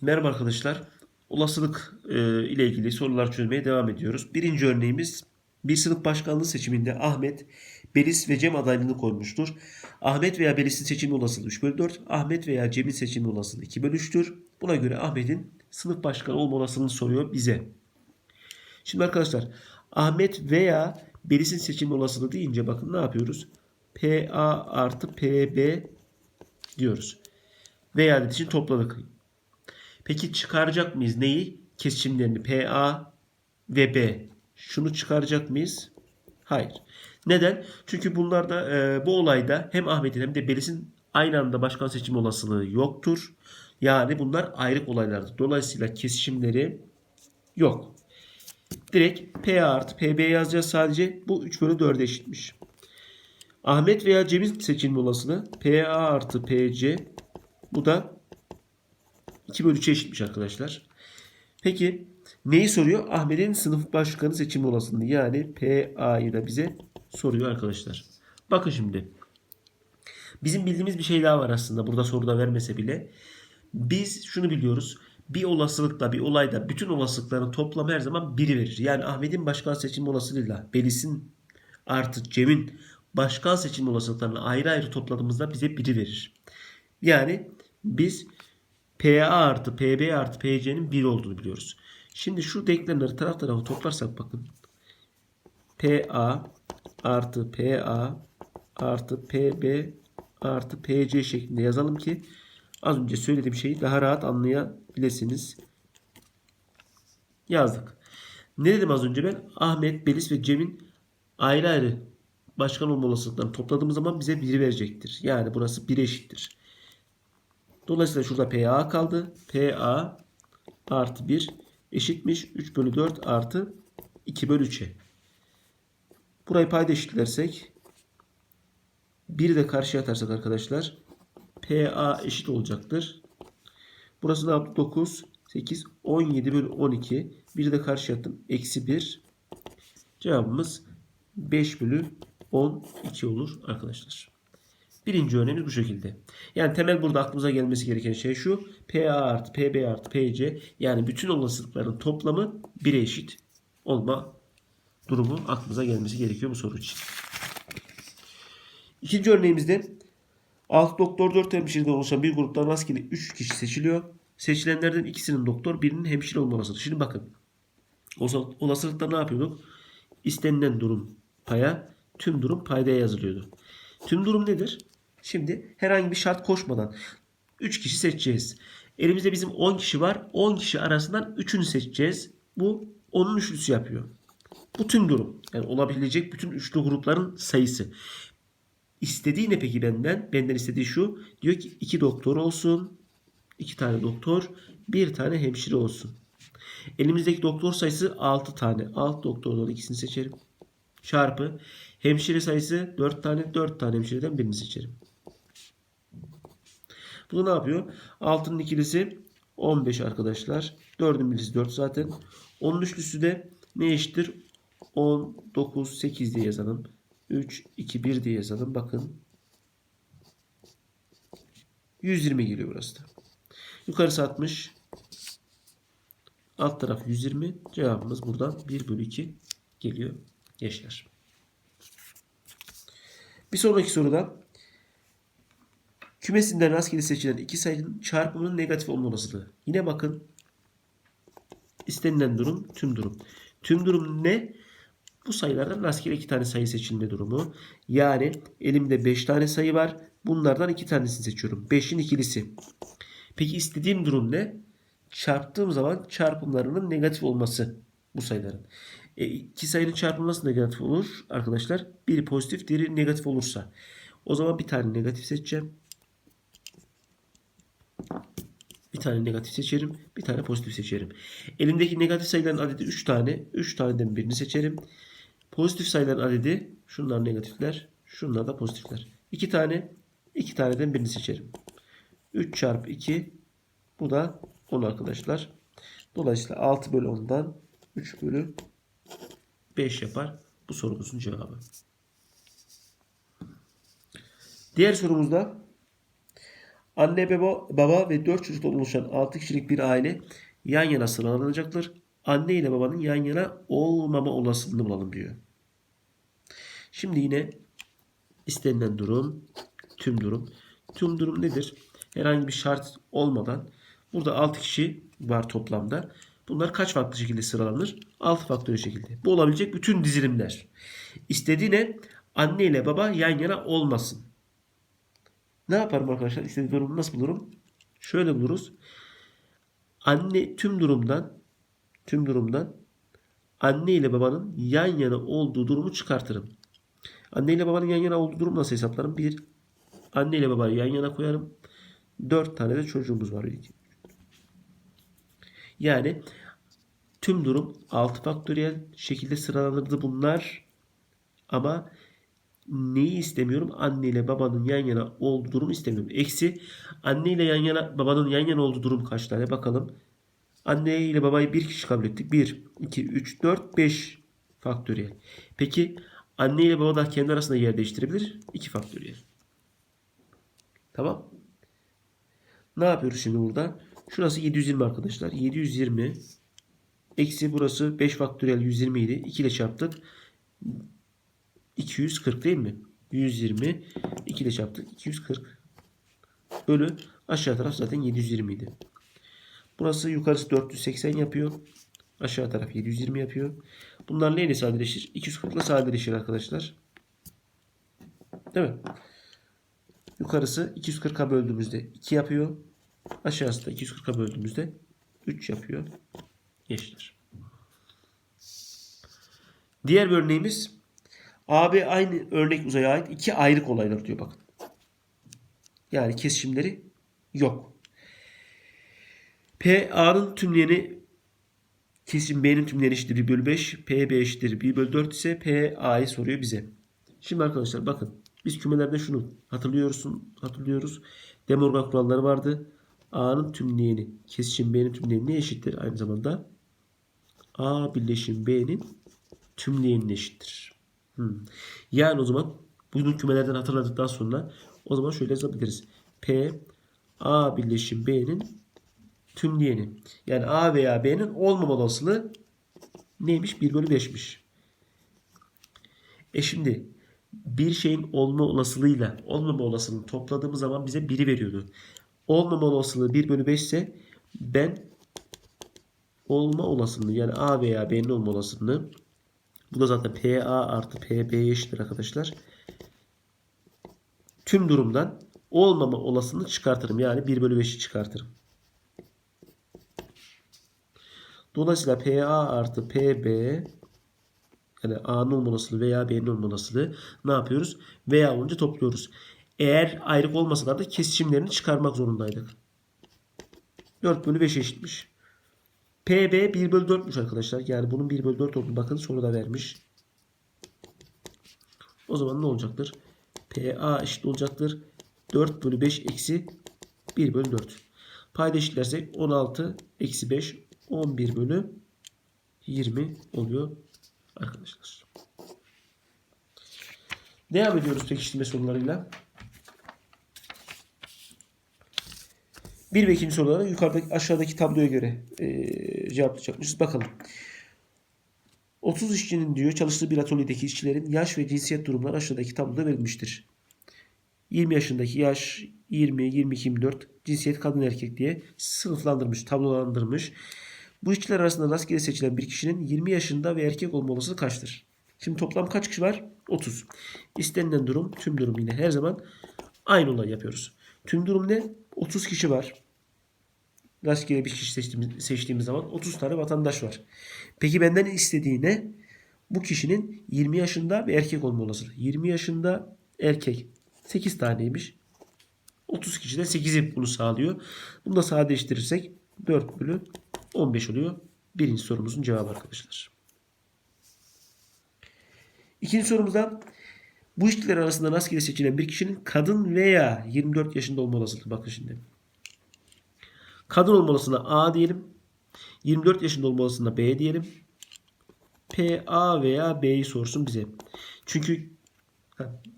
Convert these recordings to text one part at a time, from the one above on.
Merhaba arkadaşlar. Olasılık e, ile ilgili sorular çözmeye devam ediyoruz. Birinci örneğimiz bir sınıf başkanlığı seçiminde Ahmet, Belis ve Cem adaylığını koymuştur. Ahmet veya Belis'in seçilme olasılığı 3 bölü 4. Ahmet veya Cem'in seçilme olasılığı 2 bölü 3'tür. Buna göre Ahmet'in sınıf başkanı olma olasılığını soruyor bize. Şimdi arkadaşlar Ahmet veya Belis'in seçilme olasılığı deyince bakın ne yapıyoruz? PA artı PB diyoruz. Veya için topladık. Peki çıkaracak mıyız neyi? Kesişimlerini PA ve B. Şunu çıkaracak mıyız? Hayır. Neden? Çünkü bunlarda e, bu olayda hem Ahmet'in hem de Belis'in aynı anda başkan seçimi olasılığı yoktur. Yani bunlar ayrık olaylardır. Dolayısıyla kesişimleri yok. Direkt PA artı PB yazacağız sadece. Bu 3 bölü 4'e eşitmiş. Ahmet veya Cem'in seçilme olasılığı PA artı PC. Bu da 2 bölü 3'e eşitmiş arkadaşlar. Peki neyi soruyor? Ahmet'in sınıf başkanı seçim olasılığı. Yani PA'yı da bize soruyor arkadaşlar. Bakın şimdi. Bizim bildiğimiz bir şey daha var aslında. Burada soruda vermese bile. Biz şunu biliyoruz. Bir olasılıkla bir olayda bütün olasılıkların toplamı her zaman biri verir. Yani Ahmet'in başkan seçim olasılığıyla Belis'in artı Cem'in başkan seçim olasılıklarını ayrı ayrı topladığımızda bize biri verir. Yani biz PA artı PB artı PC'nin 1 olduğunu biliyoruz. Şimdi şu denklemleri taraf tarafa toplarsak bakın. PA artı PA artı PB artı PC şeklinde yazalım ki az önce söylediğim şeyi daha rahat anlayabilirsiniz. Yazdık. Ne dedim az önce ben? Ahmet, Belis ve Cem'in ayrı ayrı başkan olma olasılıklarını topladığımız zaman bize 1 verecektir. Yani burası 1 eşittir. Dolayısıyla şurada PA kaldı. PA artı 1 eşitmiş 3 bölü 4 artı 2 bölü 3'e. Burayı payda eşitlersek 1'i de karşıya atarsak arkadaşlar PA eşit olacaktır. Burası ne yaptı? 9, 8, 17 bölü 12. 1'i de karşıya attım. Eksi 1. Cevabımız 5 bölü 12 olur arkadaşlar. Birinci örneğimiz bu şekilde. Yani temel burada aklımıza gelmesi gereken şey şu. PA artı PB artı PC yani bütün olasılıkların toplamı 1'e eşit olma durumu aklımıza gelmesi gerekiyor bu soru için. İkinci örneğimizde 6 doktor 4 hemşireden oluşan bir gruptan rastgele 3 kişi seçiliyor. Seçilenlerden ikisinin doktor birinin hemşire olma. Şimdi bakın olasılıkta ne yapıyorduk? İstenilen durum paya, tüm durum paydaya yazılıyordu. Tüm durum nedir? Şimdi herhangi bir şart koşmadan 3 kişi seçeceğiz. Elimizde bizim 10 kişi var. 10 kişi arasından 3'ünü seçeceğiz. Bu onun üçlüsü yapıyor. Bu tüm durum. Yani olabilecek bütün üçlü grupların sayısı. İstediği ne peki benden? Benden istediği şu. Diyor ki 2 doktor olsun. 2 tane doktor. 1 tane hemşire olsun. Elimizdeki doktor sayısı 6 tane. 6 doktordan ikisini seçerim. Çarpı hemşire sayısı 4 tane. 4 tane hemşireden birini seçerim. Bu da ne yapıyor? 6'nın ikilisi 15 arkadaşlar. 4'ün birisi 4 zaten. 10'un üçlüsü de ne eşittir? 10, 9, 8 diye yazalım. 3, 2, 1 diye yazalım. Bakın. 120 geliyor burası da. Yukarısı 60. Alt taraf 120. Cevabımız buradan 1 bölü 2 geliyor gençler. Bir sonraki soruda kümesinden rastgele seçilen iki sayının çarpımının negatif olma olasılığı. Yine bakın istenilen durum tüm durum. Tüm durum ne? Bu sayılardan rastgele iki tane sayı seçilme durumu. Yani elimde 5 tane sayı var. Bunlardan iki tanesini seçiyorum. 5'in ikilisi. Peki istediğim durum ne? Çarptığım zaman çarpımlarının negatif olması bu sayıların. E, iki sayının çarpımı nasıl negatif olur arkadaşlar? Biri pozitif, diğeri negatif olursa. O zaman bir tane negatif seçeceğim. Bir tane negatif seçerim. Bir tane pozitif seçerim. Elimdeki negatif sayıların adedi 3 tane. 3 taneden birini seçerim. Pozitif sayıların adedi şunlar negatifler. Şunlar da pozitifler. 2 tane. 2 taneden birini seçerim. 3 çarpı 2 bu da 10 arkadaşlar. Dolayısıyla 6 bölü 10'dan 3 bölü 5 yapar. Bu sorumuzun cevabı. Diğer sorumuzda Anne baba, baba ve 4 çocuktan oluşan 6 kişilik bir aile yan yana sıralanacaktır. Anne ile babanın yan yana olmama olasılığını bulalım diyor. Şimdi yine istenilen durum, tüm durum. Tüm durum nedir? Herhangi bir şart olmadan burada 6 kişi var toplamda. Bunlar kaç farklı şekilde sıralanır? 6 faktöriyel şekilde. Bu olabilecek bütün dizilimler. İstediği ne? Anne ile baba yan yana olmasın. Ne yaparım arkadaşlar? İstediği durumu nasıl bulurum? Şöyle buluruz. Anne tüm durumdan tüm durumdan anne ile babanın yan yana olduğu durumu çıkartırım. Anne ile babanın yan yana olduğu durum nasıl hesaplarım? 1. Anne ile babayı yan yana koyarım. 4 tane de çocuğumuz var. Yani tüm durum 6 faktöriyel şekilde sıralanırdı bunlar. Ama neyi istemiyorum? Anne ile babanın yan yana olduğu durum istemiyorum. Eksi anne ile yan yana babanın yan yana olduğu durum kaç tane? Bakalım. Anne ile babayı bir kişi kabul ettik. 1, 2, 3, 4, 5 faktöriyel. Peki anne ile baba da kendi arasında yer değiştirebilir. 2 faktöriyel. Tamam. Ne yapıyoruz şimdi burada? Şurası 720 arkadaşlar. 720 eksi burası 5 faktöriyel 120 idi. 2 ile çarptık. 240 değil mi? 120 2 ile çarptık. 240 bölü aşağı taraf zaten 720 idi. Burası yukarısı 480 yapıyor. Aşağı taraf 720 yapıyor. Bunlar neyle sadeleşir? 240 ile sadeleşir arkadaşlar. Değil mi? Yukarısı 240'a böldüğümüzde 2 yapıyor. Aşağısı da 240'a böldüğümüzde 3 yapıyor. Eşittir. Diğer bir örneğimiz AB aynı örnek uzaya ait iki ayrık olaylar diyor bakın. Yani kesişimleri yok. P A'nın tümleyeni kesim B'nin tümleyeni eşittir 1 bölü 5. P B eşittir 1 bölü 4 ise P A'yı soruyor bize. Şimdi arkadaşlar bakın biz kümelerde şunu hatırlıyorsun, hatırlıyoruz. Demorgan kuralları vardı. A'nın tümleyeni kesişim B'nin tümleyeni ne eşittir? Aynı zamanda A birleşim B'nin tümleyenine eşittir. Hmm. Yani o zaman bunu kümelerden hatırladıktan sonra o zaman şöyle yazabiliriz. P A birleşim B'nin tümleyeni. Yani A veya B'nin olmama olasılığı neymiş? 1 bölü 5'miş. E şimdi bir şeyin olma olasılığıyla olmama olasılığını topladığımız zaman bize 1'i veriyordu. Olmama olasılığı 1 bölü 5 ise ben olma olasılığı yani A veya B'nin olma olasılığını bu da zaten PA artı PB eşittir arkadaşlar. Tüm durumdan olmama olasılığını çıkartırım. Yani 1 bölü 5'i çıkartırım. Dolayısıyla PA artı PB yani A'nın olma olasılığı veya B'nin olma olasılığı ne yapıyoruz? Veya olunca topluyoruz. Eğer ayrık olmasalar da kesişimlerini çıkarmak zorundaydık. 4 bölü 5 eşitmiş. PB 1 bölü 4'müş arkadaşlar. Yani bunun 1 bölü 4 olduğunu bakın soruda vermiş. O zaman ne olacaktır? PA eşit olacaktır. 4 bölü 5 eksi 1 bölü 4. Payda eşitlersek 16 eksi 5 11 bölü 20 oluyor arkadaşlar. Devam ediyoruz pekiştirme sorularıyla. Bir ve ikinci soruları yukarıdaki aşağıdaki tabloya göre e, cevaplayacakmışız. Bakalım. 30 işçinin diyor çalıştığı bir atölyedeki işçilerin yaş ve cinsiyet durumları aşağıdaki tabloda verilmiştir. 20 yaşındaki yaş 20, 22, 24 cinsiyet kadın erkek diye sınıflandırmış, tablolandırmış. Bu işçiler arasında rastgele seçilen bir kişinin 20 yaşında ve erkek olma olasılığı kaçtır? Şimdi toplam kaç kişi var? 30. İstenilen durum, tüm durum yine her zaman aynı olay yapıyoruz. Tüm durum ne? 30 kişi var. Rastgele bir kişi seçtiğimiz, seçtiğimiz zaman 30 tane vatandaş var. Peki benden istediği ne? Bu kişinin 20 yaşında ve erkek olma olasılığı. 20 yaşında erkek. 8 taneymiş. 30 kişi de 8'i bunu sağlıyor. Bunu da sadeleştirirsek 4 bölü 15 oluyor. Birinci sorumuzun cevabı arkadaşlar. İkinci sorumuzda bu işçiler arasında rastgele seçilen bir kişinin kadın veya 24 yaşında olma olasılığı. Bakın şimdi. Kadın olma olasılığına A diyelim. 24 yaşında olma olasılığına B diyelim. P, A veya B'yi sorsun bize. Çünkü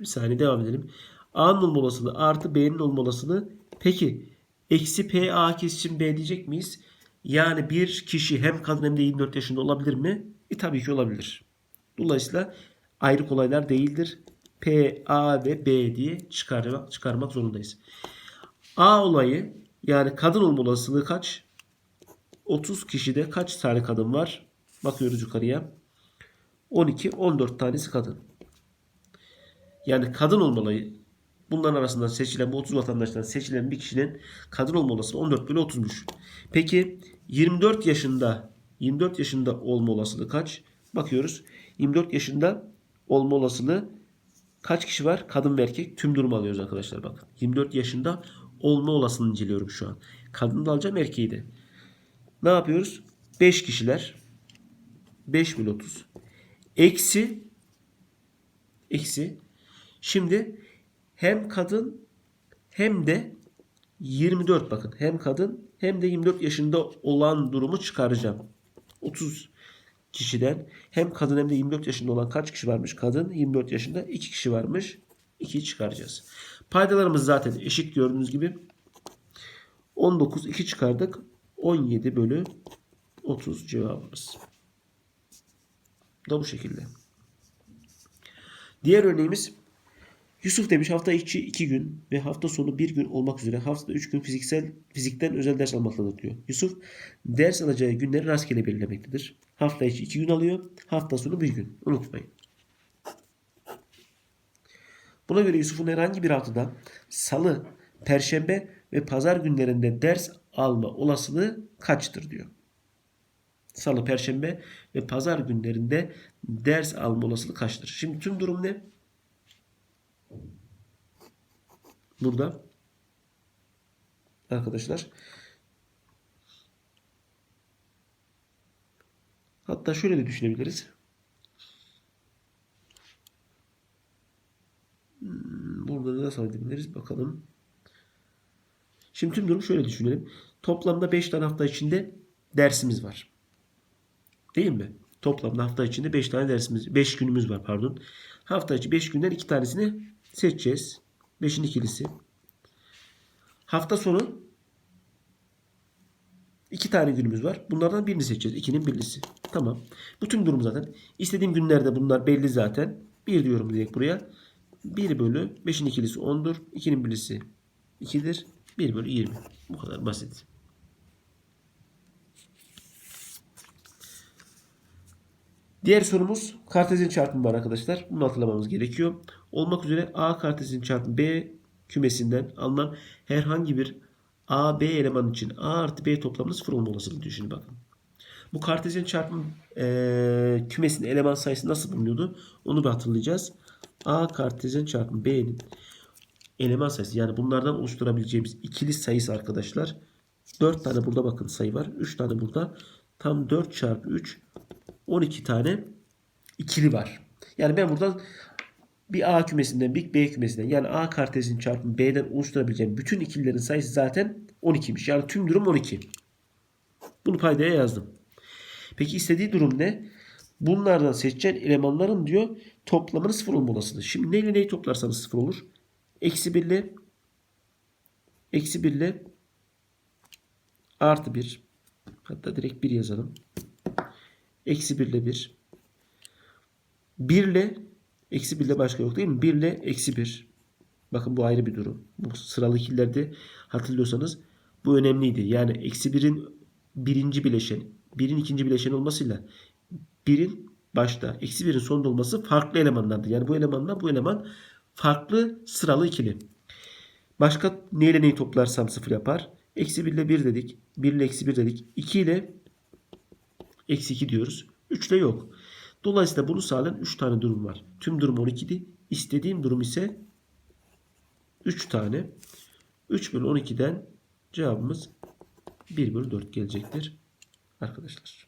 bir saniye devam edelim. A'nın olma olasılığı artı B'nin olma olasılığı Peki eksi PA kesişim B diyecek miyiz? Yani bir kişi hem kadın hem de 24 yaşında olabilir mi? E tabii ki olabilir. Dolayısıyla ayrı kolaylar değildir. P, A ve B diye çıkarmak, çıkarmak zorundayız. A olayı yani kadın olma olasılığı kaç? 30 kişide kaç tane kadın var? Bakıyoruz yukarıya. 12, 14 tanesi kadın. Yani kadın olmalı. Bunların arasından seçilen bu 30 vatandaştan seçilen bir kişinin kadın olma olasılığı 14 bölü 30'muş. Peki 24 yaşında 24 yaşında olma olasılığı kaç? Bakıyoruz. 24 yaşında olma olasılığı kaç kişi var? Kadın ve erkek tüm durumu alıyoruz arkadaşlar bakın. 24 yaşında olma olasılığını inceliyorum şu an. Kadını da alacağım erkeği de. Ne yapıyoruz? 5 kişiler 5 bölü 30 eksi eksi şimdi hem kadın hem de 24 bakın hem kadın hem de 24 yaşında olan durumu çıkaracağım. 30 kişiden hem kadın hem de 24 yaşında olan kaç kişi varmış? Kadın 24 yaşında 2 kişi varmış. 2'yi çıkaracağız. Paydalarımız zaten eşit gördüğünüz gibi. 19 2 çıkardık. 17 bölü 30 cevabımız. Da bu şekilde. Diğer örneğimiz Yusuf demiş hafta içi 2 gün ve hafta sonu 1 gün olmak üzere haftada 3 gün fiziksel fizikten özel ders almaktadır diyor. Yusuf ders alacağı günleri rastgele belirlemektedir. Hafta içi 2 gün alıyor, hafta sonu 1 gün. Unutmayın. Buna göre Yusuf'un herhangi bir haftada salı, perşembe ve pazar günlerinde ders alma olasılığı kaçtır diyor. Salı, perşembe ve pazar günlerinde ders alma olasılığı kaçtır? Şimdi tüm durum ne? Burada arkadaşlar hatta şöyle de düşünebiliriz. Hmm, Burada da nasıl edebiliriz bakalım. Şimdi tüm durum şöyle düşünelim. Toplamda 5 tane hafta içinde dersimiz var. Değil mi? Toplamda hafta içinde 5 tane dersimiz, 5 günümüz var pardon. Hafta içi 5 günden 2 tanesini seçeceğiz. 5'in ikilisi. Hafta sonu 2 tane günümüz var. Bunlardan birini seçeceğiz. 2'nin birlisi. Tamam. Bu tüm durum zaten. İstediğim günlerde bunlar belli zaten. 1 diyorum direkt buraya. 1 bölü 5'in ikilisi 10'dur. 2'nin birlisi 2'dir. 1 bölü 20. Bu kadar basit. Diğer sorumuz kartezyen çarpımı var arkadaşlar. Bunu hatırlamamız gerekiyor. Olmak üzere A kartezyen çarpımı B kümesinden alınan herhangi bir A, B eleman için A artı B toplamının sıfır olma olasılığı diyor şimdi bakın. Bu kartezyen çarpım e, kümesinin eleman sayısı nasıl bulunuyordu? Onu bir hatırlayacağız. A kartezyen çarpım B'nin eleman sayısı yani bunlardan oluşturabileceğimiz ikili sayısı arkadaşlar. 4 tane burada bakın sayı var. 3 tane burada. Tam 4 çarpı 3 12 tane ikili var. Yani ben buradan bir A kümesinden bir B kümesinden yani A kartezin çarpımı B'den oluşturabileceğim bütün ikililerin sayısı zaten 12'miş. Yani tüm durum 12. Bunu paydaya yazdım. Peki istediği durum ne? Bunlardan seçeceğin elemanların diyor toplamının sıfır olma olasılığı. Şimdi neyle neyi toplarsanız sıfır olur? Eksi 1 ile eksi 1 ile artı 1 hatta direkt 1 yazalım. Eksi 1 ile 1. 1 ile eksi 1 ile başka yok değil mi? 1 ile eksi 1. Bakın bu ayrı bir durum. Bu sıralı ikililerde hatırlıyorsanız bu önemliydi. Yani eksi 1'in birinci bileşen, 1'in ikinci bileşen olmasıyla 1'in başta, eksi 1'in sonunda olması farklı elemanlardı. Yani bu elemanla bu eleman farklı sıralı ikili. Başka neyle neyi toplarsam sıfır yapar? Eksi 1 ile 1 dedik. 1 ile eksi 1 dedik. 2 ile eksi 2 diyoruz. 3 ile yok. Dolayısıyla bunu sağlayan 3 tane durum var. Tüm durum 12'di. İstediğim durum ise 3 tane. 3 bölü 12'den cevabımız 1 bölü 4 gelecektir. Arkadaşlar.